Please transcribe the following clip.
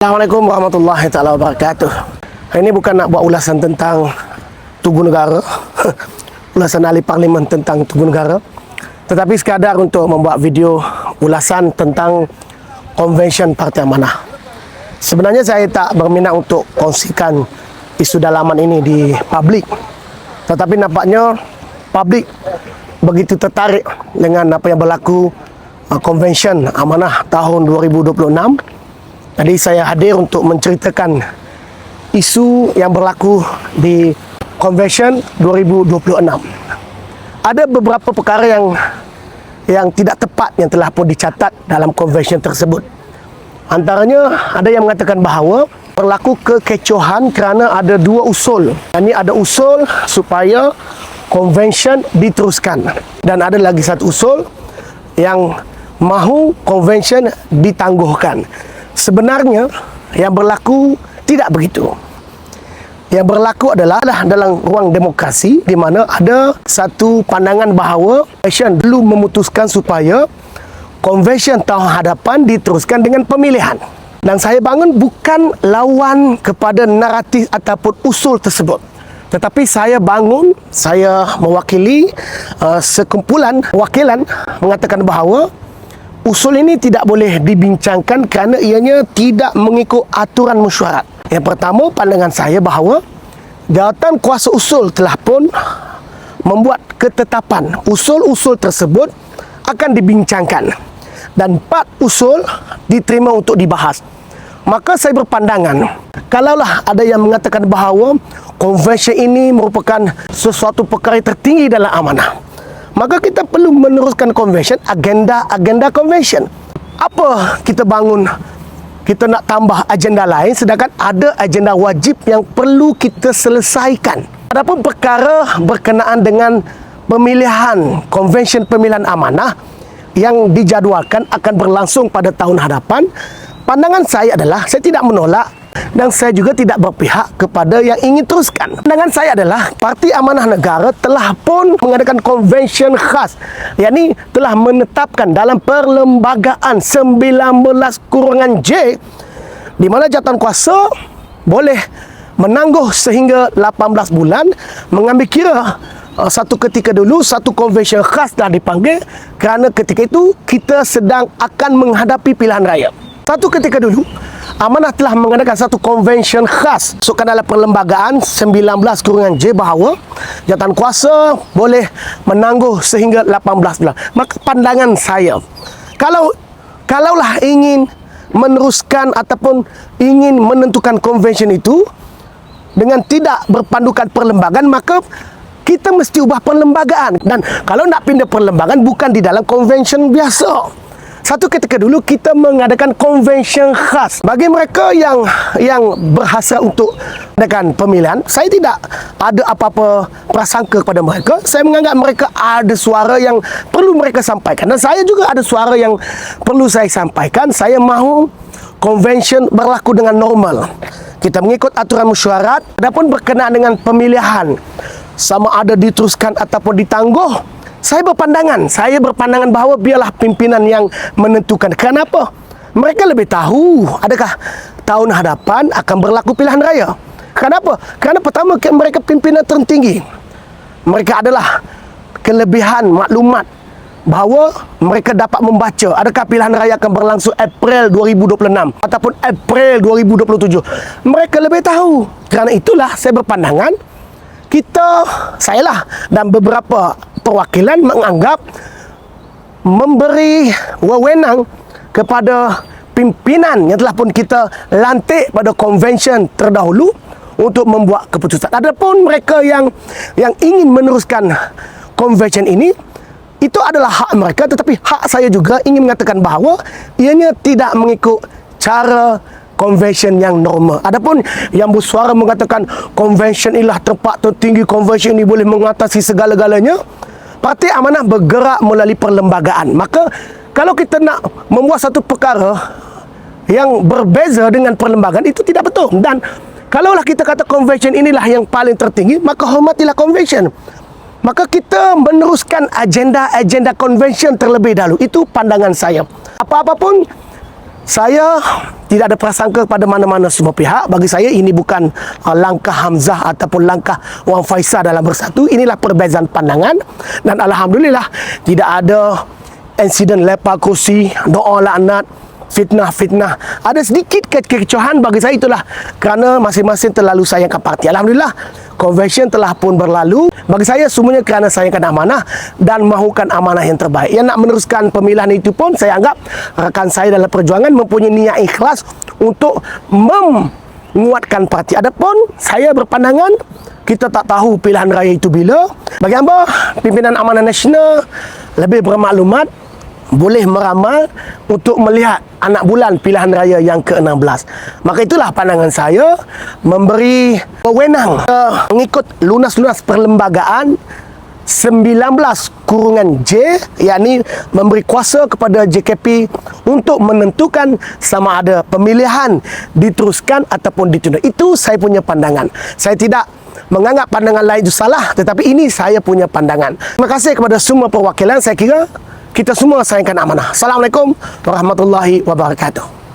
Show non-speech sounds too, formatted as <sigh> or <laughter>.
Assalamualaikum warahmatullahi taala wabarakatuh. Hari ini bukan nak buat ulasan tentang Tugu Negara, <laughs> ulasan ahli parlimen tentang Tugu Negara, tetapi sekadar untuk membuat video ulasan tentang Convention Parti Amanah. Sebenarnya saya tak berminat untuk kongsikan isu dalaman ini di publik. Tetapi nampaknya publik begitu tertarik dengan apa yang berlaku uh, Convention Amanah tahun 2026 jadi saya hadir untuk menceritakan isu yang berlaku di Convention 2026. Ada beberapa perkara yang yang tidak tepat yang telah pun dicatat dalam convention tersebut. Antaranya ada yang mengatakan bahawa berlaku kekecohan kerana ada dua usul. Ini ada usul supaya convention diteruskan dan ada lagi satu usul yang mahu convention ditangguhkan. Sebenarnya yang berlaku tidak begitu. Yang berlaku adalah dalam ruang demokrasi di mana ada satu pandangan bahawa convention belum memutuskan supaya convention tahun hadapan diteruskan dengan pemilihan. Dan saya bangun bukan lawan kepada naratif ataupun usul tersebut. Tetapi saya bangun, saya mewakili uh, sekumpulan wakilan mengatakan bahawa usul ini tidak boleh dibincangkan kerana ianya tidak mengikut aturan mesyuarat. Yang pertama, pandangan saya bahawa jawatan kuasa usul telah pun membuat ketetapan usul-usul tersebut akan dibincangkan dan empat usul diterima untuk dibahas. Maka saya berpandangan, kalaulah ada yang mengatakan bahawa konvensi ini merupakan sesuatu perkara tertinggi dalam amanah, maka kita perlu meneruskan convention agenda-agenda convention. Apa kita bangun? Kita nak tambah agenda lain sedangkan ada agenda wajib yang perlu kita selesaikan. Adapun perkara berkenaan dengan pemilihan convention pemilihan amanah yang dijadualkan akan berlangsung pada tahun hadapan pandangan saya adalah saya tidak menolak dan saya juga tidak berpihak kepada yang ingin teruskan. Pandangan saya adalah Parti Amanah Negara telah pun mengadakan konvensyen khas yakni telah menetapkan dalam perlembagaan 19 kurangan J di mana jawatan kuasa boleh menangguh sehingga 18 bulan mengambil kira uh, satu ketika dulu satu konvensyen khas dah dipanggil kerana ketika itu kita sedang akan menghadapi pilihan raya. Satu ketika dulu Amanah telah mengadakan satu konvensyen khas. Masukkan dalam perlembagaan 19 kurungan J bahawa Jawatan kuasa boleh menangguh sehingga 18 bulan Maka pandangan saya Kalau Kalaulah ingin meneruskan ataupun ingin menentukan konvensyen itu Dengan tidak berpandukan perlembagaan Maka kita mesti ubah perlembagaan. Dan kalau nak pindah perlembagaan bukan di dalam konvensyen biasa satu ketika dulu kita mengadakan convention khas. Bagi mereka yang yang berhasrat untuk adakan pemilihan saya tidak ada apa-apa prasangka kepada mereka. Saya menganggap mereka ada suara yang perlu mereka sampaikan. Dan saya juga ada suara yang perlu saya sampaikan. Saya mahu convention berlaku dengan normal. Kita mengikut aturan mesyuarat adapun berkenaan dengan pemilihan sama ada diteruskan ataupun ditangguh saya berpandangan, saya berpandangan bahawa biarlah pimpinan yang menentukan. Kenapa? Mereka lebih tahu adakah tahun hadapan akan berlaku pilihan raya. Kenapa? Kerana pertama mereka pimpinan tertinggi. Mereka adalah kelebihan maklumat bahawa mereka dapat membaca adakah pilihan raya akan berlangsung April 2026 ataupun April 2027. Mereka lebih tahu. Kerana itulah saya berpandangan kita, saya lah dan beberapa perwakilan menganggap memberi wewenang kepada pimpinan yang telah pun kita lantik pada convention terdahulu untuk membuat keputusan. Adapun mereka yang yang ingin meneruskan convention ini itu adalah hak mereka tetapi hak saya juga ingin mengatakan bahawa ianya tidak mengikut cara convention yang normal. Adapun yang bersuara mengatakan convention inilah tempat tertinggi convention ini boleh mengatasi segala-galanya. Parti Amanah bergerak melalui perlembagaan. Maka kalau kita nak membuat satu perkara yang berbeza dengan perlembagaan itu tidak betul. Dan kalaulah kita kata convention inilah yang paling tertinggi, maka hormatilah convention. Maka kita meneruskan agenda-agenda convention terlebih dahulu. Itu pandangan saya. Apa-apa pun Saya tidak ada prasangka kepada mana-mana semua pihak. Bagi saya ini bukan uh, langkah Hamzah ataupun langkah Wan Faisal dalam bersatu. Inilah perbezaan pandangan dan alhamdulillah tidak ada insiden lepak kursi, doa laknat, fitnah-fitnah. Ada sedikit kekecohan bagi saya itulah kerana masing-masing terlalu sayangkan parti. Alhamdulillah, convention telah pun berlalu. Bagi saya semuanya kerana sayangkan amanah dan mahukan amanah yang terbaik. Yang nak meneruskan pemilihan itu pun saya anggap rakan saya dalam perjuangan mempunyai niat ikhlas untuk menguatkan parti. Adapun saya berpandangan kita tak tahu pilihan raya itu bila. Bagi hamba, pimpinan amanah nasional lebih bermaklumat boleh meramal untuk melihat anak bulan pilihan raya yang ke-16. Maka itulah pandangan saya memberi wewenang uh, mengikut lunas-lunas perlembagaan 19 kurungan J yakni memberi kuasa kepada JKP untuk menentukan sama ada pemilihan diteruskan ataupun ditunda. Itu saya punya pandangan. Saya tidak menganggap pandangan lain itu salah tetapi ini saya punya pandangan. Terima kasih kepada semua perwakilan saya kira kita semua sayangkan amanah. Assalamualaikum warahmatullahi wabarakatuh.